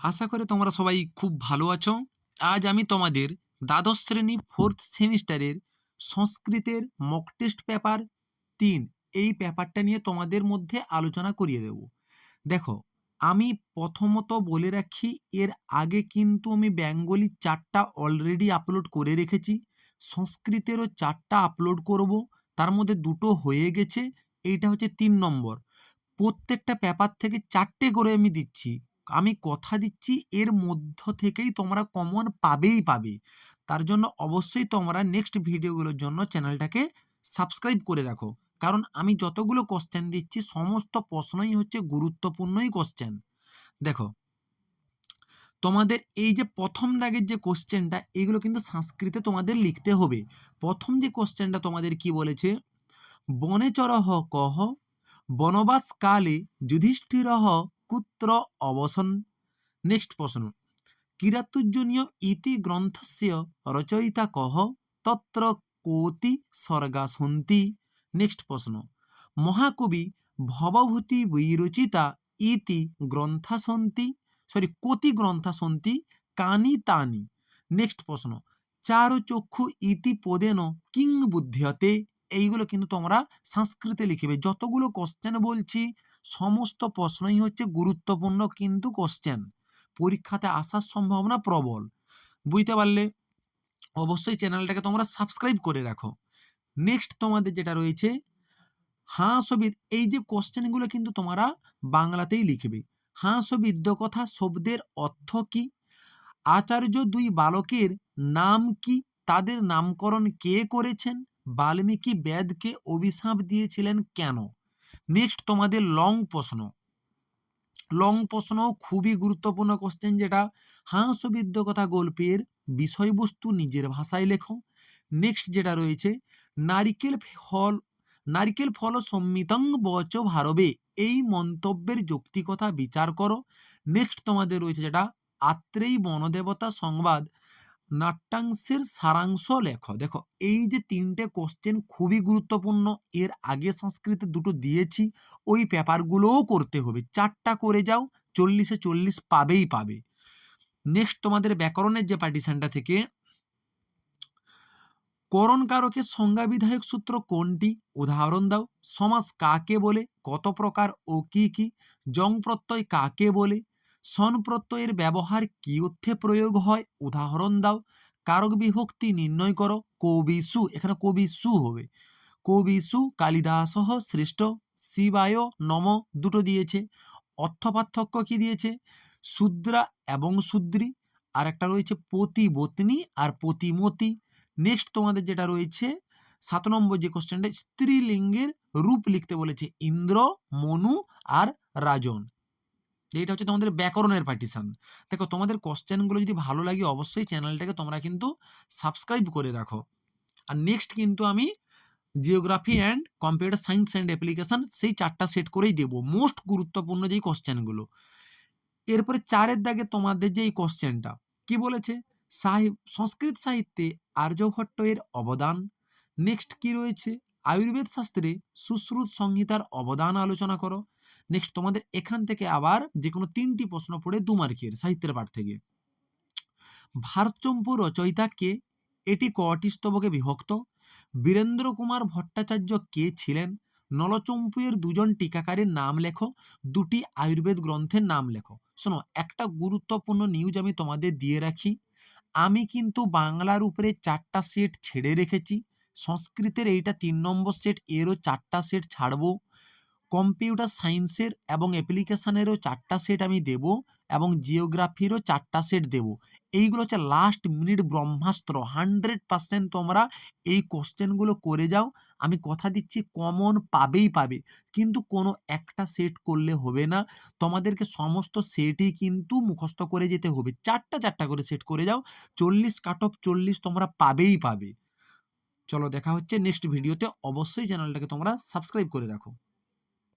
আশা করে তোমরা সবাই খুব ভালো আছো। আজ আমি তোমাদের দ্বাদশ শ্রেণি ফোর্থ সেমিস্টারের সংস্কৃতের মক টেস্ট পেপার তিন, এই পেপারটা নিয়ে তোমাদের মধ্যে আলোচনা করিয়ে দেব। দেখো, আমি প্রথমত বলে রাখি, এর আগে কিন্তু আমি বেঙ্গলি চারটা অলরেডি আপলোড করে রেখেছি। সংস্কৃতেরও চারটা আপলোড করব, তার মধ্যে দুটো হয়ে গেছে, এইটা হচ্ছে তিন নম্বর। প্রত্যেকটা পেপার থেকে চারটে করে আমি দিচ্ছি। আমি কথা দিচ্ছি, এর মধ্য থেকেই তোমরা কমন পাবেই পাবে। তার জন্য অবশ্যই তোমরা নেক্সট ভিডিওগুলোর জন্য চ্যানেলটাকে সাবস্ক্রাইব করে রাখো। কারণ আমি যতগুলো কোশ্চেন দিচ্ছি, সমস্ত প্রশ্নই হচ্ছে গুরুত্বপূর্ণই কোশ্চেন দেখো, তোমাদের এই যে প্রথম দাগের যে কোশ্চেনটা এগুলো কিন্তু সংস্কৃতে তোমাদের লিখতে হবে। প্রথম যে কোশ্চেনটা তোমাদের কি বলেছে? বনেচরহ কহ, বনবাস কালে যুধিষ্ঠির কুত্র অবসন নেক্সট প্রশ্ন কিরাতুর্জনীয় ইতি গ্রন্থস্য রচয়িতা কহ তত্র কোতি স্বর্গা সন্তি নেক্সট প্রশ্ন মহাকবি ভবভূতি বৈরচিতা ইতি গ্রন্থা সন্তি সরি কোতি গ্রন্থা সন্তি কানি তানি নেক্সট প্রশ্ন চার চক্ষু ইতি পদেন কিং বুদ্ধিয়তে এইগুলো কিন্তু তোমরা সংস্কৃতে লিখবে। যতগুলো কোশ্চেন বলছি, সমস্ত প্রশ্নই হচ্ছে গুরুত্বপূর্ণ কিন্তু কোশ্চেন পরীক্ষাতে আসার সম্ভাবনা প্রবল। বুঝতে পারলে অবশ্যই চ্যানেলটাকে তোমরা সাবস্ক্রাইব করে রাখো। নেক্সট তোমাদের যেটা রয়েছে হাঁসবিদ এই যে কোশ্চেনগুলো কিন্তু তোমরা বাংলাতেই লিখবে। হাঁসবিদ্য কথা শব্দের অর্থ কি? আচার্য দুই বালকের নাম কি? তাদের নামকরণ কে করেছেন? বাল্মীকি বেদকে অভিশাপ দিয়েছিলেন কেন? নেক্সট তোমাদের লং প্রশ্ন। লং প্রশ্ন খুবই গুরুত্বপূর্ণ কোশ্চেন যেটা হাঁসবিদ্য কথা গল্পের বিষয়বস্তু নিজের ভাষায় লেখো। নেক্সট যেটা রয়েছে, নারিকেল ফল নারিকেল ফল সম্মিতং বচ ভারবে, এই মন্তব্যের যৌক্তিকতা বিচার করো। নেক্সট তোমাদের রয়েছে যেটা আত্রেই বনদেবতা সংবাদ। নাট্যাংশের সারাংশ লেখো। দেখো, এই যে তিনটে কোশ্চেন খুবই গুরুত্বপূর্ণ, এর আগে সংস্কৃতে দুটো দিয়েছি, ওই পেপারগুলোও করতে হবে। চারটা করে যাও, চল্লিশে চল্লিশ পাবেই পাবে। নেক্সট তোমাদের ব্যাকরণের যে পার্টিশানটা থেকে করণ কারকের সংজ্ঞা বিধায়ক সূত্র কোনটি? উদাহরণ দাও সমাজ কাকে বলে? কত প্রকার ও কি কি? জং প্রত্যয় কাকে বলে? সন প্রত্যয়ের ব্যবহার কি অর্থে প্রয়োগ হয়? উদাহরণ দাও। কারক বিভক্তি নির্ণয় করো। কবিসু, এখানে কবিসু হবে। কবিসু কালিদাসহ শ্রেষ্ঠ। শিবায় নম, দুটো দিয়েছে। অর্থ পার্থক্য কি দিয়েছে? শূদ্রা এবং শূদ্রী। আর একটা রয়েছে পতিবতনী আর পতিমতি। নেক্সট তোমাদের যেটা রয়েছে, সাত নম্বর যে কোশ্চেনটা স্ত্রীলিঙ্গের রূপ লিখতে বলেছে। ইন্দ্র, মনু আর রাজন। এইটা হচ্ছে তোমাদের ব্যাকরণের পার্টিশন দেখো, তোমাদের কোশ্চেনগুলো যদি ভালো লাগে অবশ্যই চ্যানেলটাকে তোমরা কিন্তু সাবস্ক্রাইব করে রাখো। আর নেক্সট কিন্তু আমি geography and computer science and application সেই চারটা সেট করেই দেবো মোস্ট গুরুত্বপূর্ণ যেই কোশ্চেনগুলো এরপরে চারের দাগে তোমাদের যে এই কোশ্চেনটা কি বলেছে? সাহিব সংস্কৃত সাহিত্যে আর্যভট্ট এর অবদান। নেক্সট কি রয়েছে? আয়ুর্বেদ শাস্ত্রে সুশ্রুত সংহিতার অবদান আলোচনা করো। নেক্সট তোমাদের এখান থেকে আবার যে কোনো তিনটি প্রশ্ন পড়ে দু মার্কের সাহিত্যের পাঠ থেকে। ভারতচম্পু রচয়িতা কে? এটি কটি স্তবকে বিভক্ত? বীরেন্দ্র কুমার ভট্টাচার্য কে ছিলেন? নলচম্পুয়ের দুজন টিকাকারের নাম লেখো। দুটি আয়ুর্বেদ গ্রন্থের নাম লেখো। শোনো, একটা গুরুত্বপূর্ণ নিউজ আমি তোমাদের দিয়ে রাখি। আমি কিন্তু বাংলার উপরে চারটা সেট ছেড়ে রেখেছি। সংস্কৃতের এইটা তিন নম্বর সেট এরও চারটা সেট ছাড়বো। কম্পিউটার সায়েন্সের এবং অ্যাপ্লিকেশানেরও চারটা সেট আমি দেব এবং জিওগ্রাফিরও চারটা সেট দেব। এইগুলো হচ্ছে লাস্ট মিনিট ব্রহ্মাস্ত্র। হান্ড্রেড পার্সেন্ট তোমরা এই কোশ্চেনগুলো করে যাও। আমি কথা দিচ্ছি কমন পাবেই পাবে। কিন্তু কোনো একটা সেট করলে হবে না। তোমাদেরকে সমস্ত সেটই কিন্তু মুখস্থ করে যেতে হবে। চারটা চারটা করে সেট করে যাও। চল্লিশ কাট অফ চল্লিশ তোমরা পাবেই পাবে। চলো দেখা হচ্ছে নেক্সট ভিডিওতে অবশ্যই চ্যানেলটাকে তোমরা সাবস্ক্রাইব করে রাখো।